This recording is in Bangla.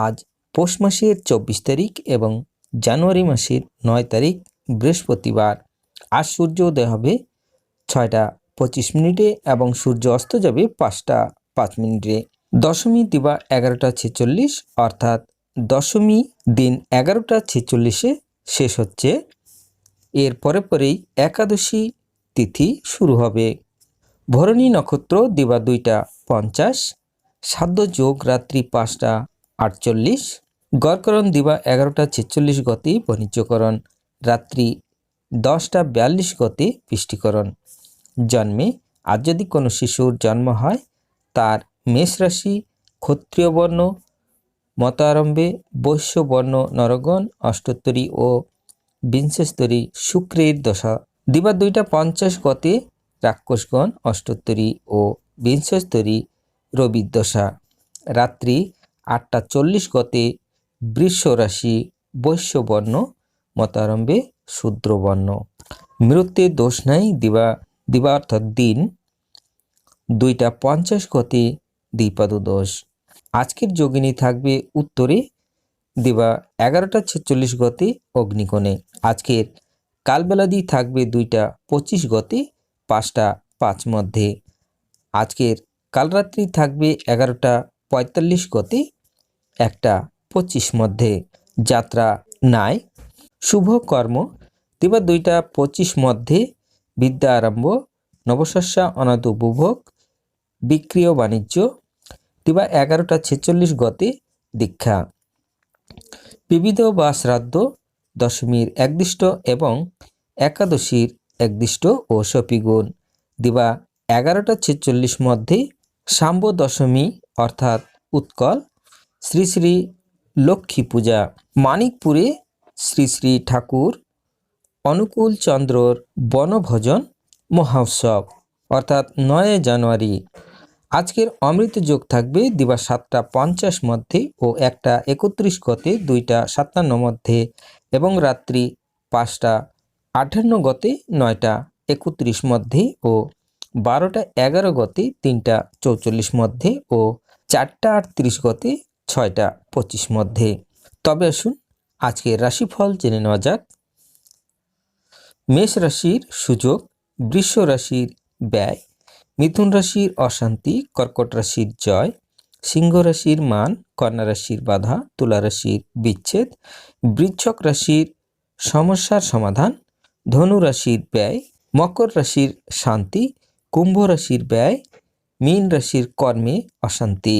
আজ পৌষ মাসের চব্বিশ তারিখ এবং জানুয়ারি মাসের নয় তারিখ বৃহস্পতিবার। আজ সূর্য উদয় হবে ছয়টা পঁচিশ মিনিটে এবং সূর্য অস্ত যাবে পাঁচটা পাঁচ মিনিটে। দশমী দিবা এগারোটা ছেচল্লিশ, অর্থাৎ দশমী দিন এগারোটা ছেচল্লিশে শেষ হচ্ছে। এর পরে পরেই একাদশী তিথি শুরু হবে। ভরণী নক্ষত্র দিবা দুইটা পঞ্চাশ সাধ্য যোগ রাত্রি পাঁচটা আটচল্লিশ, গড়করণ দিবা এগারোটা ছেচল্লিশ গতি বাণিজ্যকরণ, রাত্রি দশটা বিয়াল্লিশ গতি পুষ্টিকরণ। জন্মে আর যদি কোনো শিশুর জন্ম হয়, তার মেষ রাশি, ক্ষত্রিয় বর্ণ, মতারম্ভে বৈশ্য বর্ণ, নরগণ, অষ্টোত্তরী ও বিংশস্তরী শুক্রের দশা। দিবা দুইটা পঞ্চাশ গতে রাক্ষসগণ, অষ্টোত্তরী ও বিংশস্তরী রবির দশা। রাত্রি আটটা চল্লিশ গতে বৃষ রাশি বৈশ্য বর্ণ মতারম্ভে শূদ্রবর্ণ। মৃত্যুর দোষ নাই, দিবা দিবা অর্থাৎ দিন। দুইটা পঞ্চাশ গতে দ্বিপাদ দোষ। আজকের যোগিনী থাকবে উত্তরে, দিবা এগারোটা ছেচল্লিশ গতে অগ্নিকোণে। আজকের কালবেলাদি থাকবে দুইটা পঁচিশ গতে, পাঁচটা পাঁচ মধ্যে। আজকের কালরাত্রি থাকবে এগারোটা পঁয়তাল্লিশ গতি একটা পঁচিশ মধ্যে যাত্রা নাই। শুভ কর্ম। দিবা দুইটা পঁচিশ মধ্যে বিদ্যা আরম্ভ, নবশস্যা, অনাদ উপভোগ, বিক্রিয় বাণিজ্য। দিবা এগারোটা ছেচল্লিশ গতি দীক্ষা। বিবিধ বা শ্রাদ্ধ, দশমীর একদিষ্ট এবং একাদশীর একদিষ্ট ও সপিগুণ দিবা এগারোটা ছেচল্লিশ মধ্যে সাম্ব দশমী অর্থাৎ উৎকল, শ্রী শ্রী লক্ষ্মী পূজা। মানিকপুরে শ্রী শ্রী ঠাকুর অনুকূল চন্দ্রর বনভোজন মহোৎসব, অর্থাৎ নয় জানুয়ারি। আজকের অমৃত যোগ থাকবে দিবা সাতটা পঞ্চাশ মধ্যে ও একটা একত্রিশ গতে দুইটা সাতান্ন মধ্যে এবং রাত্রি পাঁচটা আটান্ন গতে নয়টা একত্রিশ মধ্যে ও বারোটা এগারো গতে তিনটা চৌচল্লিশ মধ্যে ও চারটা আটত্রিশ গতে ছয়টা পঁচিশ মধ্যে। তবে আসুন, আজকের রাশিফল জেনে নেওয়া যাক। মেষ রাশির সুযোগ, বৃষ রাশির ব্যয়, মিথুন রাশির অশান্তি, কর্কট রাশির জয়, সিংহ রাশির মান, কন্যা রাশির বাধা, তুলা রাশির বিচ্ছেদ, বৃচ্ছক রাশির সমস্যার সমাধান, ধনু রাশির ব্যয়, মকর রাশির শান্তি, কুম্ভ রাশির ব্যয় মীন রাশির কর্মে অশান্তি।